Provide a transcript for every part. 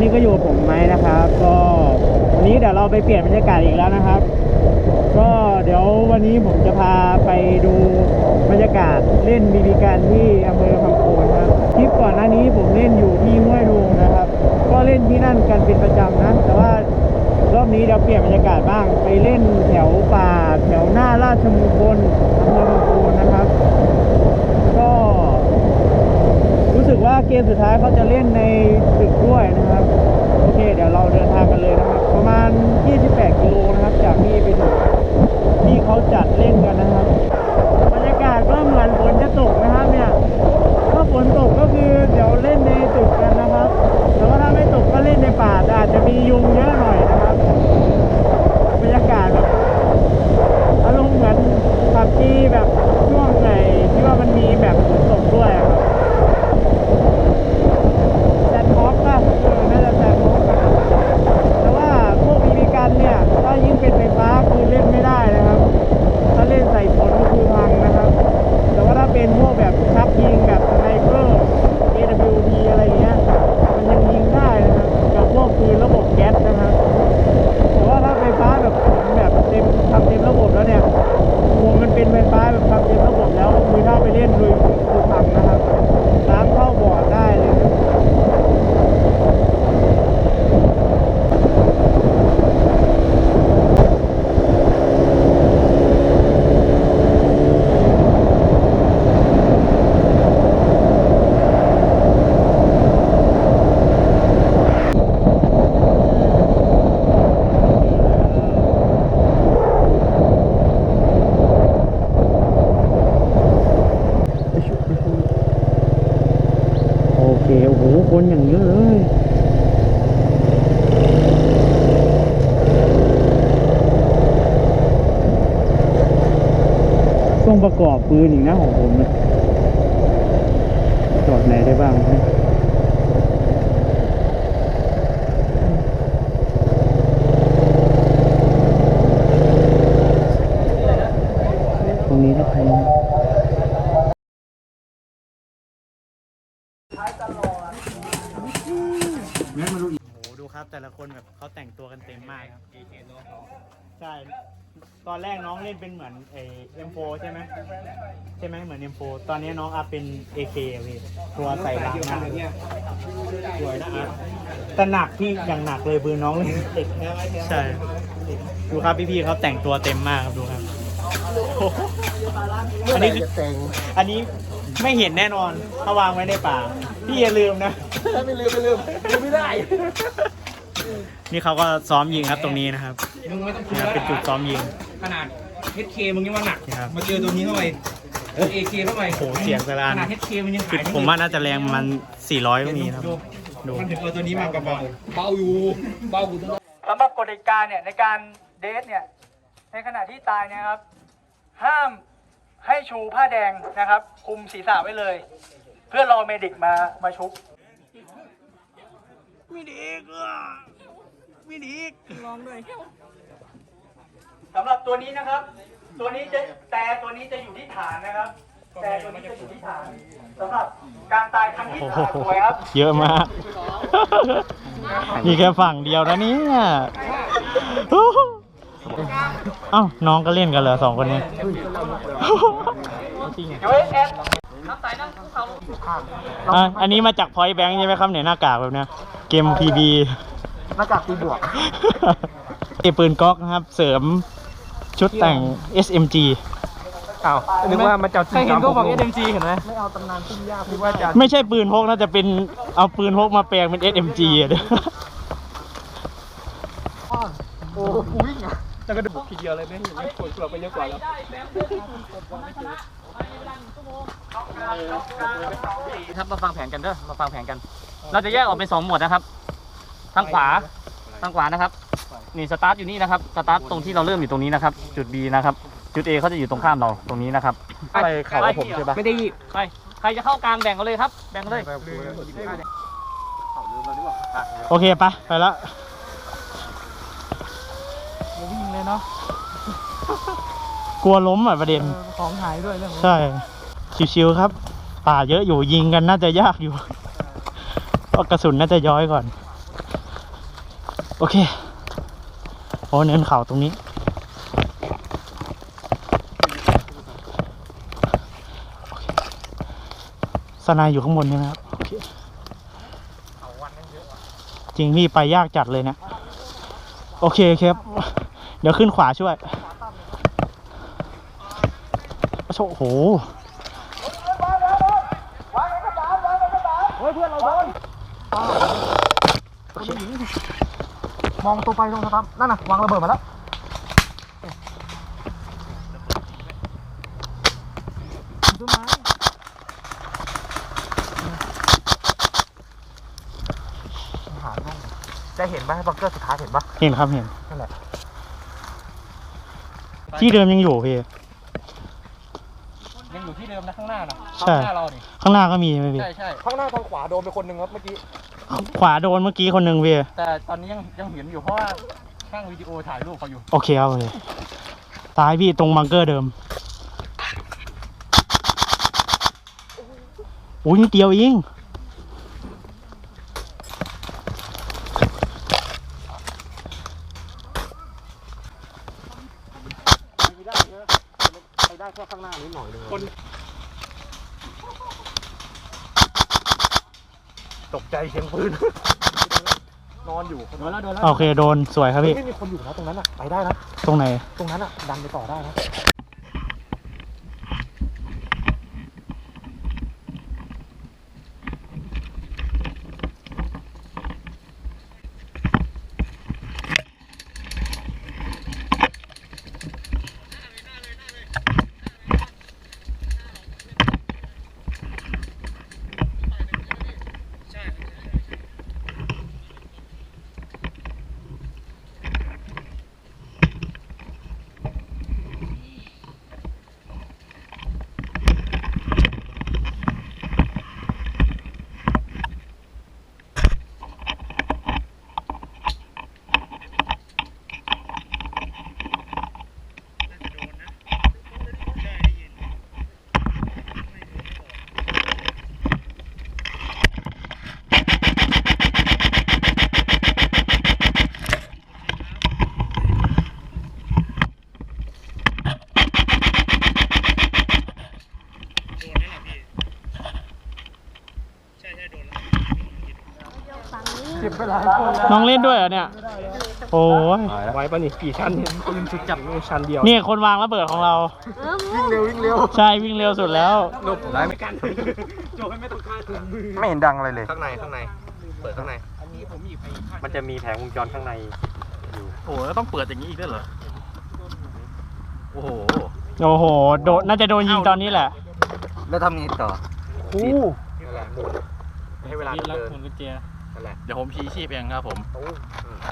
วันนี้ก็อยู่กับผมไหมนะครับ ก็วันนี้เดี๋ยวเราไปเปลี่ยนบรรยากาศอีกแล้วนะครับ ก็เดี๋ยววันนี้ผมจะพาไปดูบรรยากาศเล่นบีบีกันที่อำเภอคำโคนครับคลิปก่อนหน้านี้ผมเล่นอยู่ที่ห้วยดุงนะครับ ก็เล่นที่นั่นกันเป็นประจำนะแต่ว่ารอบนี้เดี๋ยวเปลี่ยนบรรยากาศบ้างไปเล่นแถวป่าแถวหน้าราชมงคลอำเภอคำโคนนะครับ ก็ รู้สึกว่าเกมสุดท้ายเขาจะเล่นในตึกด้วยนะครับ เคเดี๋ยวเราเดินทางกันเลยนะครับ ประมาณ 28 กิโลนะครับ จากนี่ไปถึงที่เขาจัดเล่นกันนะครับ บรรยากาศก็เหมือนฝนจะตกนะครับเนี่ย ถ้าฝนตกก็คือเดี๋ยวเล่นในตึกกันนะครับ แต่ว่าถ้าไม่ตกก็เล่นในป่าแต่อาจจะมียุงเยอะหน่อยนะครับ บรรยากาศแบบอารมณ์เหมือนผับจีแบบช่วงไหนที่ว่ามันมีแบบฝนตกด้วยอะครับ แซนท็อกป่ะเออน่าจะแซนท็อกแต่ว่าพวกบีบีกันเนี่ย ถ้ายิ่งเป็นไฟฟ้าคือเล่นไม่ได้นะครับ ถ้าเล่นใส่ฝนก็คือพังนะครับ แต่ว่าถ้าเป็นพวกแบบชักยิงแบบสไนเปอร์ AWP อะไรอย่างเงี้ย มันยังยิงได้นะครับ กับพวกปืนระบบแก๊สนะครับ แต่ว่าถ้าไฟฟ้าแบบแบบเต็มทำเต็มระบบแล้วเนี่ยวงมันเป็นไฟฟ้าแบบทำเต็มระบบแล้วคือถ้าไปเล่นลุยคือพังนะครับน้ำเข้าบอร์ดได้เลยนะ โอเค โอ้โห คนอย่างเยอะเลยต้องประกอบปืนอีกนะของผมเนี่ยจอดไหนได้บ้างเนี่ยตรงนี้ถ้าใคร โอ้โหดูครับ แต่ละคนแบบเขาแต่งตัวกันเต็มมากครับ ใช่ ตอนแรกน้องเล่นเป็นเหมือนเอ็มโฟใช่ไหมใช่ไหมเหมือนเอ็มโฟตอนนี้น้องอัพเป็นเอเคพี่ตัวใส่ล้างหน้าสวยนะอัพแต่หนักพี่อย่างหนักเลยปืนน้องเลยใช่ดูครับพี่ๆเขาแต่งตัวเต็มมากครับดูครับโอ้โหอันนี้คืออันนี้ไม่เห็นแน่นอนถ้าวางไว้ในป่าพี่อย่าลืมนะ ไม่ลืมไม่ลืมลืมไม่ได้ นี่เขาก็ซ้อมยิงครับตรงนี้นะครับมึงไม่ต้องนี่ครับเป็นจุดซ้อมยิง ขนาด HK มึงยังว่าหนักนี่ครับมาเจอตัวนี้เข้าไป AK เข้าไปโอ้โหเสียงแต่ละอัน ขนาด HK มันยังคือขายผมว่าน่าจะแรงประมัน400ก็มีนะครับ ดู มันถึงเอาตัวนี้มากระเบาเบาอยู่เบาอยู่ตรงนั้นสำหรับกฎกติกาเนี่ยในการเดทเนี่ยในขณะที่ตายเนะครับ ห้ามให้ชูผ้าแดงนะครับคลุมศีรษะไว้เลย เพื่อรอเมดิกมามาชุบ มีดีกมีดีกลองด้วยสำหรับตัวนี้นะครับ ตัวนี้จะแต่ตัวนี้จะอยู่ที่ฐานนะครับ แต่ตัวนี้จะอยู่ที่ฐานสำหรับการตายครั้งที่โอ้สามโหสวยครับเยอะมากมีแค่ฝั่งเดียวนะเนี่ยเอ้าน้องก็เล่นกันเหรอสองคนนี้ USS อ่ะอันนี้มาจากพอยแบงค์ใช่ไหมครับเนี่ยหน้ากากแบบเนี้ยเกม PB หน้ากากตีบวก เอปืนก๊อกนะครับ เสริมชุดแต่ง SMG อ้าวนึกว่ามันจะใครเห็นก็บอก SMG เห็นไหมนึกว่าจะไม่ใช่ปืนพกน่าจะเป็นเอาปืนพกมาแปลงเป็น SMG อะเดี๋ยวโอ้กูวิ่งอะจะกระดูกทีเดียวเลยไม่เห็นไม่ปวดตัวไปเยอะกว่าแล้ว ครับมาฟังแผนกันเด้อมาฟังแผนกัน เราจะแยกออกเป็นสองหมวดนะครับทางขวาทางขวานะครับนี่สตาร์ทอยู่นี่นะครับสตาร์ทตรงที่เราเริ่มอยู่ตรงนี้นะครับ จุด B นะครับ จุด A เขาจะอยู่ตรงข้ามเราตรงนี้นะครับไปเขาผมใช่ปะไม่ได้ไปใครจะเข้ากลางแบ่งกันเลยครับ แบ่งกันเลยโอเคปะไปแล้ววิ่งเลยเนาะ กลัวล้มอะประเด็น ของหายด้วยเรื่องใช่ ชิวๆครับ ป่าเยอะอยู่ยิงกันน่าจะยากอยู่ เพราะกระสุนน่าจะย้อยก่อน โอเคโอ้เนินเขาตรงนี้ สนายอยู่ข้างบนใช่ไหมครับ โอเคจริงพี่ไปยากจัดเลยเนะ โอเคครับ เดี๋ยวขึ้นขวาช่วย โอ้โหมองตัวไปตรงสตาร์ทนั่นน่ะ วางระเบิดมาแล้วจะเห็นไหมบังเกอร์สุดท้ายเห็นปะเห็นครับเห็นนั่นแหละ ที่เดิมยังอยู่พี่ยังอยู่ที่เดิ มนะข้างหน้านะใช่ ข้างหน้าเรานี่ข้างหน้าก็มีไหมพี่ใช่ใช่ข้างหน้าทางขวาโดนไปคนหนึ่งครับเมื่อกี้ ขวาโดนเมื่อกี้คนหนึ่งพี่แต่ตอนนี้ยังยังเห็นอยู่เพราะว่าช่างวิดีโอถ่ายรูปเขาอยู่โอเคครับโอเคตายพี่ตรงบังเกอร์เดิมอุ้ยนิดเดียวเองไปได้แค่ข้างหน้านิดหน่อยเลย ตกใจเสียงปืน นอนอยู่โดนแล้วโดนแล้วโอเคโดนสวยครับพี่ ไม่มีคนอยู่นะตรงนั้นอะไปได้นะตรงไหน ตรงนั้นอะดันไปต่อได้นะ นแล้วน้องเล่นด้วยเหรอเนี่ย โอ้ยไว้ปะนี่กี่ชั้นเนี่ยปืนสุดจับชั้นเดียวนี่คนวางระเบิดของเรา วิ่งเร็ววิ่งเร็วใช่วิ่งเร็วสุดแล้ว หลบได้ไม่กันโจไม่ต้องคาดถึงมือไม่เห็นดังอะไรเลย ข้างในข้างใน เปิดข้างใน อันนี้ผมหยิบไปมันจะมีแผงวงจรข้างในโอ้แล้วต้องเปิดอย่างนี้อีกด้วยเหรอ โอ้โห โอ้โห โดนน่าจะโดนยิงตอนนี้แหละ แล้วทำนี้ต่อคู่นั่นแหละหมุนให้เวลานี่มันแล้วเดินหมุ นกุญแจนั่นแหละเดี๋ยวผมพีชีพเองครับผม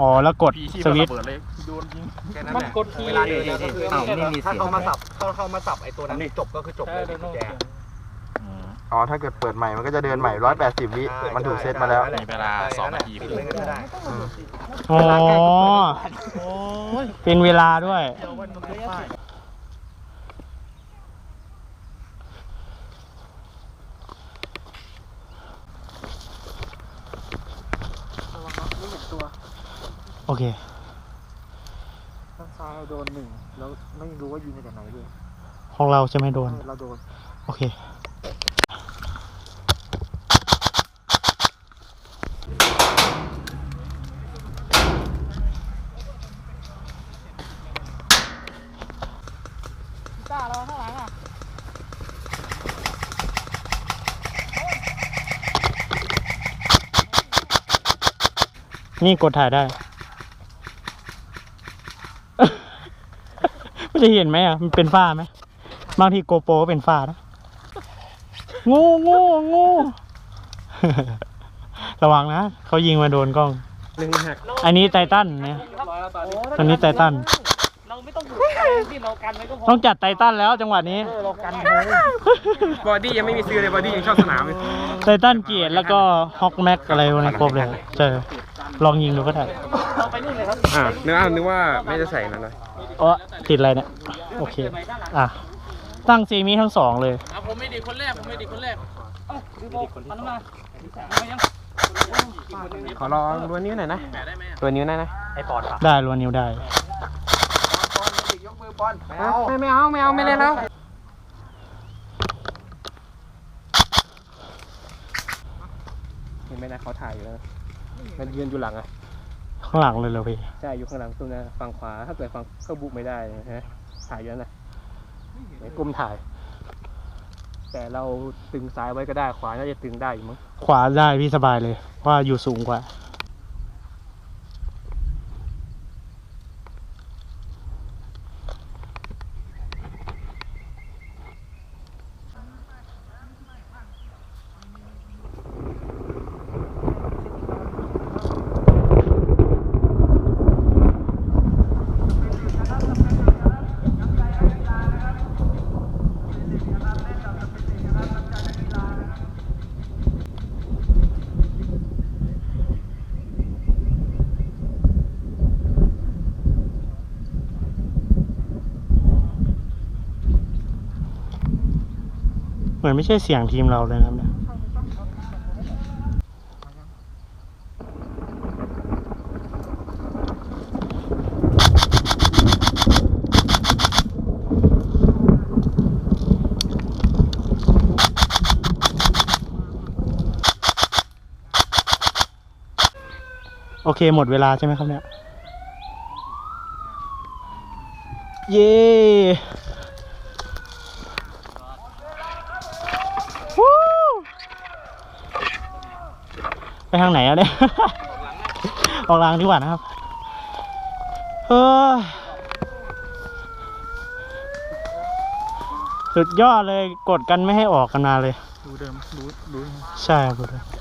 อ๋อแล้วกดพีชีพสวิตช์ ระเบิดเลยโดนยิง แค่นั้นมันแหละกดทีเวลาเดินแล้วก็คืออ้าวนี่มีเสียง ถ้าเขามาสับเขาเขามาสับไอ้ตัวนั้นจบก็คือจบเลยกุญแจอ๋อ ถ้าเกิดเปิดใหม่มันก็จะเดินใหม่ร้อยแปดสิบวิ มันถูกเซตมาแล้ว มีเวลาสองนาที ปิดเลยก็ได้อ๋อ เป็นเวลาด้วย โอเค ข้างซ้ายเราโดนหนึ่งแล้วไม่รู้ว่ายิงมาจากไหนด้วยของเราจะไม่โดน เราโดนโอเคนี่กดถ่ายได้ ไม่ได้เห็นไหมอะ มันเป็นฝ้าไหม บางทีโกโปรก็เป็นฝ้านะ งูงูงู ระวังนะ เขายิงมาโดนกล้อง หนึ่งหักอันนี้ไททันเนี่ยอันนี้ไททัน เราไม่ต้องถูกใครที่เรากันไว้ก็พอต้องจัดไททันแล้วจังหวะนี้ เรากันบอดี้ยังไม่มีซื้อเลยบอดี้ยังชอบสนามเลยไททันเกียร์แล้วก็ฮอกแม็กอะไรพวกนี้ครบเลยใช่ลองยิงดูก็ได้ เราไปนู่นเลยครับ อ่านึกว่านึกว่าไม่จะใส่นั่นเลยอ๋อ ติดอะไรเนี่ย โอเค อะ ตั้งซีมีทั้งสองเลยอะผมไม่ดีคนแรก ผมไม่ดีคนแรก เอ้าดูโบมันมามายังขอลองดูนิ้วหน่อยนะ ตัวนิ้วหน่อยนะ ไอปอดปะได้รวนนิ้วได้ไม่ไม่เอาไม่เอาไม่เล่นแล้วเห็นไหมนะเขาถ่ายอยู่นะมันยืนอยู่หลังอะ ข้างหลังเลยเหรอพี่ใช่อยู่ข้างหลังตู้นะฝั่งขวาถ้าเกิดฝั่งก็บุกไม่ได้นะฮะถ่ายอยู่นั่นนะไอ้กลุ่มถ่าย แต่เราตึงซ้ายไว้ก็ได้ขวาน่าจะตึงได้อยู่มั้งขวาได้พี่สบายเลยเพราะว่าอยู่สูงกว่า เห มือนไม่ใช่เสียงทีมเราเลยนะครับเนี่ยโอเค หมดเวลาใช่ไหมครับเนี่ย เย้วู้ไป ทางไหนอะเนี่ย ออกหลังดีกว่านะครับ เออสุดยอดเลยกดกันไม่ให้ออกกันมาเลย ดูเดิมดูดู ใช่ครับดูเดิม